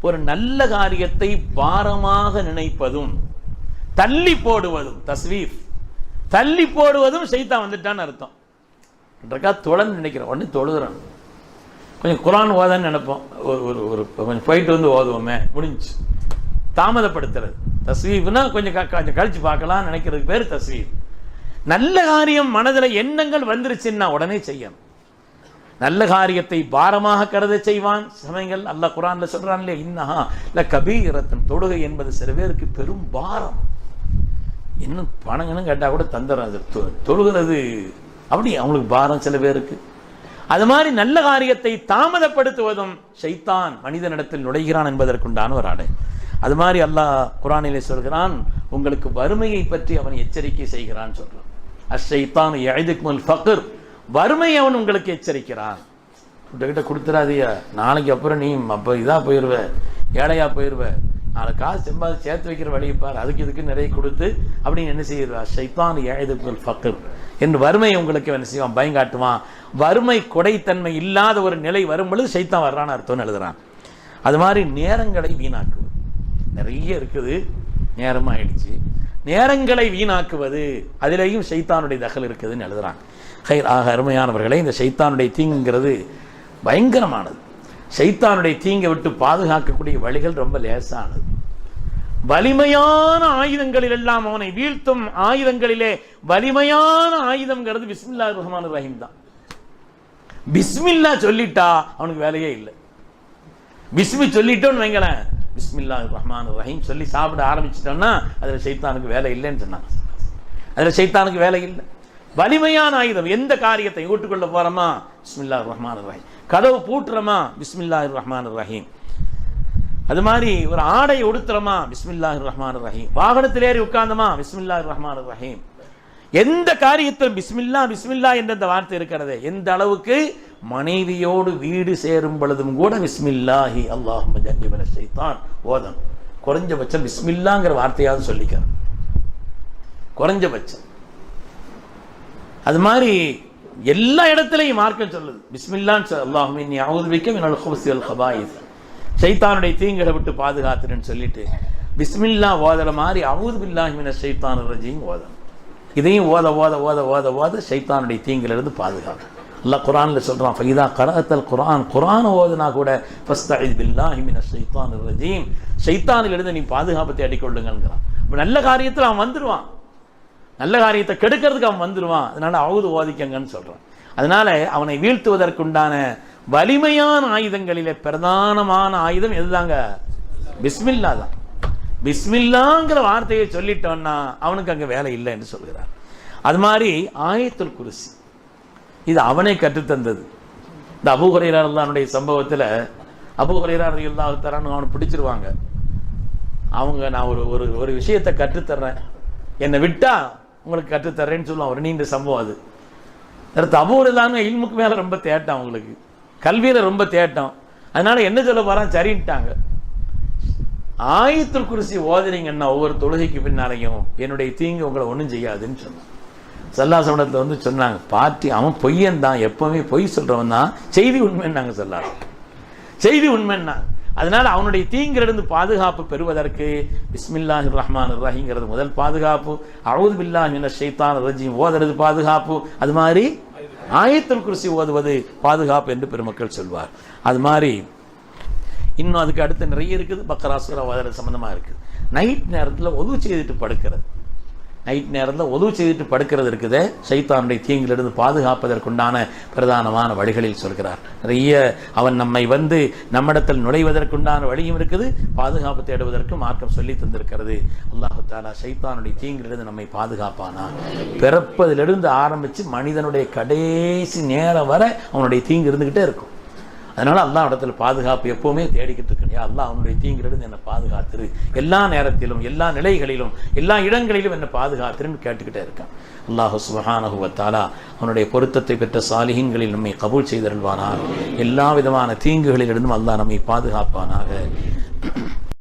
ஒரு நல்ல காரியத்தை பாரமாக நினைப்பதும் தள்ளி போடுவதும் தஸ்வீஃப் தள்ளி போடுவதும் செய்தா வந்துட்டான்னு அர்த்தம். ரக்கா தொழன்னு நினைக்கிறேன். உடனே தொழுதுறான் கொஞ்சம் குரான் ஓதான்னு நினைப்போம். ஒரு ஒரு ஒரு கொஞ்சம் போயிட்டு வந்து ஓதுவோமே. முடிஞ்சு. தாமதப்படுத்துறது. தஸ்வீப்னா கொஞ்சம் க- கொஞ்சம் கழிச்சு பார்க்கலாம் நினைக்கிறதுக்கு பேர் தஸ்வீப். நல்ல காரியம் மனதில் எண்ணங்கள் வந்துருச்சுன்னா உடனே செய்யணும். நல்ல காரியத்தை பாரமாக கருத செய்வான். சமயங்கள் அல்லாஹ் குரான்ல சொல்றான்ல இன்னஹா இல்ல கபீரத்தன் தொழுகை என்பது சில பேருக்கு பெரும் பாரம். இன்னும் பணங்கன்னு கேட்டால் கூட தந்துடுறோம் அது தொ- தொழுகிறது. அப்படி அவங்களுக்கு பாரம் சில பேருக்கு. அது மாதிரி நல்ல காரியத்தை தாமதப்படுத்துவதும் ஷைத்தான் மனிதனிடத்தில் நுழைகிறான் என்பதற்குண்டான ஒரு ஆடை. அது மாதிரி அல்லாஹ் குரானிலே சொல்கிறான் உங்களுக்கு வறுமையை பற்றி அவன் எச்சரிக்கை செய்கிறான் சொல்றான். அஷைத்தான் எழுதுக்குமல் ஃபக்கர் வறுமை அவன் உங்களுக்கு எச்சரிக்கிறான். கிட்ட கொடுத்துடாதியா நாளைக்கு அப்புறம் நீ அப்போ இதாக போயிடுவ ஏழையாக போயிடுவ நாலு காசு செம்பாது சேர்த்து வைக்கிற வழியை பார். அதுக்கு இதுக்கு நிறைய கொடுத்து அப்படின்னு என்ன செய்யறா? ஷைத்தான் ஏழுதுக்குள் ஃபக்கர் என்று வறுமை உங்களுக்கு என்ன செய்வான்? பயங்காட்டுவான் வறுமை கொடைத்தன்மை இல்லாத ஒரு நிலை வரும் பொழுது ஷைத்தான் வர்றான்னு அர்த்தம்னு எழுதுறான். அது மாதிரி நேரங்களை வீணாக்குவது. நிறைய இருக்குது. நேரமாக ஆயிடுச்சு நேரங்களை வீணாக்குவது. அதிலேயும் சைத்தானுடைய தகல் இருக்குதுன்னு எழுதுறாங்க ஹைர் ஆக அருமையானவர்களே இந்த சைத்தானுடைய தீங்குங்கிறது பயங்கரமானது. ஷைத்தானுடைய தீங்கை விட்டு பாதுகாக்கக்கூடிய வழிகள் ரொம்ப லேசானது. வலிமையான ஆயுதங்களில் எல்லாம் அவனை வீழ்த்தும் ஆயுதங்களிலே வலிமையான ஆயுதம்ங்கிறது பிஸ்மில்லா ரஹ்மான் ரஹீம் தான். பிஸ்மில்லா சொல்லிட்டா அவனுக்கு வேலையே இல்லை. பிஸ்மி சொல்லிட்டோன்னு வைங்களேன் பிஸ்மில்லா ரஹ்மான் ரஹீம் சொல்லி சாப்பிட ஆரம்பிச்சிட்டோன்னா அதில் சைத்தானுக்கு வேலை இல்லைன்னு சொன்னாங்க. அதில் சைத்தானுக்கு வேலை இல்லை. வலிமையான ஆயுதம். எந்த காரியத்தை ஓட்டுக்கொள்ள போறோமா? பிஸ்மில்லா ரஹ்மான் ரஹீம் கதவு பூட்டுறோமா? பிஸ்மில்லா ரஹ்மான் ரஹீம் அது மாதிரி ஒரு ஆடை உடுத்துறோமா? பிஸ்மில்லா ரஹ்மான் ரஹீம் வாகனத்தில் ஏறி உட்கார்ந்தோமா? பிஸ்மில்லா ரஹ்மான் ரஹீம் எந்த காரியத்திலும் பிஸ்மில்லா பிஸ்மில்லா என்ற அந்த வார்த்தை இருக்கிறது? எந்த அளவுக்கு? மனைவியோடு வீடு சேரும் பொழுதும் கூட பிஸ்மில்லாஹி அல்லாஹ் ஜன்னிபன தான் ஓதம் குறைஞ்சபட்சம் பிஸ்மில்லாங்கிற வார்த்தையாவது சொல்லிக்கிறேன் குறைஞ்சபட்சம். அது மாதிரி எல்லா இடத்துலையும் மார்க்கம் சொல்லுது. பிஸ்மில்லான்னு அல்லாஹுமின் அல்லாஹும் இன்னி அவுதுபிக்க என்னோட ஹுப்ஸி ஹபாயிஸ் ஷைத்தானுடைய தீங்களை விட்டு பாதுகாத்துறேன்னு சொல்லிட்டு பிஸ்மில்லா ஓதுற மாதிரி அவுது பில்லாஹிமின மின ரஜியும் ரஜீம் இதையும் ஓத ஓத ஓத ஓத ஓத ஷைத்தானுடைய தீங்கிலிருந்து பாதுகாக்கும். அல்லாஹ் குரானில் சொல்கிறான் ஃபைதா கரகத்தல் குரான் குரான் ஓதுனா கூட ஃபஸ்ட் பில்லாஹி பில்லாஹிமின ஷைத்தான் ரஜீம். சைத்தானிலிருந்து நீ பாதுகாப்பு தேடிக்கொள்ளுங்கள்ங்கிறான். இப்போ நல்ல காரியத்தில் அவன் வந்துருவான். நல்ல காரியத்தை கெடுக்கிறதுக்கு அவன் வந்துடுவான். அதனால் அவுது ஓதிக்கங்கன்னு சொல்கிறான் அதனால அவனை வீழ்த்துவதற்குண்டான வலிமையான ஆயுதங்களிலே பிரதானமான ஆயுதம் எதுதாங்க? பிஸ்மில்லா தான். பிஸ்மில்லாங்கிற வார்த்தையை சொல்லிட்டோன்னா அவனுக்கு அங்கே வேலை இல்லை என்று சொல்கிறார். அது மாதிரி ஆயத்துல் குருசி. இது அவனே கற்றுத்தந்தது. இந்த அபு ஹுரைரானுடைய சம்பவத்தில் அபு தான் தரான்னு அவனை பிடிச்சிருவாங்க. அவங்க நான் ஒரு ஒரு ஒரு விஷயத்தை கற்றுத்தர்றேன். என்னை விட்டால் உங்களுக்கு கற்றுத்தரேன்னு சொல்லுவான் அவர் நீண்ட சம்பவம் அது. அடுத்து அபூர் தாங்க இல்முக்கு மேலே ரொம்ப தேட்டம் அவங்களுக்கு. கல்வியில் ரொம்ப தேட்டம். அதனால என்ன சொல்ல போறான்? சரின்ட்டாங்க. ஆயத்துல் குருசி ஓதுறீங்கன்னா ஒவ்வொரு தொழுகைக்கு பின்னாலையும் என்னுடைய தீங்கு உங்களை ஒன்றும் செய்யாதுன்னு சொன்னான். சல்லாசவனத்தில் வந்து சொன்னாங்க பாட்டி அவன் பொய்யன் தான் எப்பவுமே பொய் சொல்கிறவன் தான் செய்தி உண்மைன்னாங்க சொல்லாசம் செய்தி உண்மைன்னா அதனால் அவனுடைய தீங்கிலிருந்து பாதுகாப்பு பெறுவதற்கு பிஸ்மில்லாஹி ரஹ்மான் ரஹீங்கிறது முதல் பாதுகாப்பு. அவுது பில்லா மின ஷைத்தான் ரஜீம் ஓதுறது பாதுகாப்பு. அது மாதிரி ஆயத்துல் குருசி ஓதுவது பாதுகாப்பு என்று பெருமக்கள் சொல்வார். அது மாதிரி இன்னும் அதுக்கு அடுத்து நிறைய இருக்குது. பக்கராசுரா ஓதுறது சம்மந்தமாக இருக்குது. நைட் நேரத்தில் உதவு செய்துட்டு படுக்கிறது. நைட் நேரத்தில் உதவு செய்துட்டு படுக்கிறது இருக்குது. சைத்தானுடைய தீங்கிலிருந்து பாதுகாப்பதற்குண்டான பிரதானமான வழிகளில் சொல்கிறார். நிறைய அவன் நம்மை வந்து நம்மிடத்தில் நுழைவதற்குண்டான வழியும் இருக்குது. பாதுகாப்பு தேடுவதற்கு மார்க்கம் சொல்லி தந்திருக்கிறது. அல்லாஹு தாலா சைத்தானுடைய தீங்கிலிருந்து நம்மை பாதுகாப்பானா? பிறப்பதிலிருந்து ஆரம்பித்து மனிதனுடைய கடைசி நேரம் வரை அவனுடைய தீங்கு இருந்துக்கிட்டே இருக்கும். அதனால் அல்லாஹ் இடத்துல பாதுகாப்பு எப்பவுமே தேடிக்கிட்டு இருக்கையா அல்லாஹ் அவனுடைய தீங்கிலிருந்து என்னை பாதுகாத்துரு. எல்லா நேரத்திலும் எல்லா நிலைகளிலும் எல்லா இடங்களிலும் என்னை பாதுகாத்துருன்னு கேட்டுக்கிட்டே இருக்கான். அல்லாஹு சுபஹானஹு வத்தாலா அவனுடைய பொருத்தத்தை பெற்ற சாலிஹீன்களில் நம்மை கபூல் செய்தருள்வானார் எல்லா விதமான தீங்குகளிலிருந்தும் அல்லாஹ் நம்மை பாதுகாப்பானாக.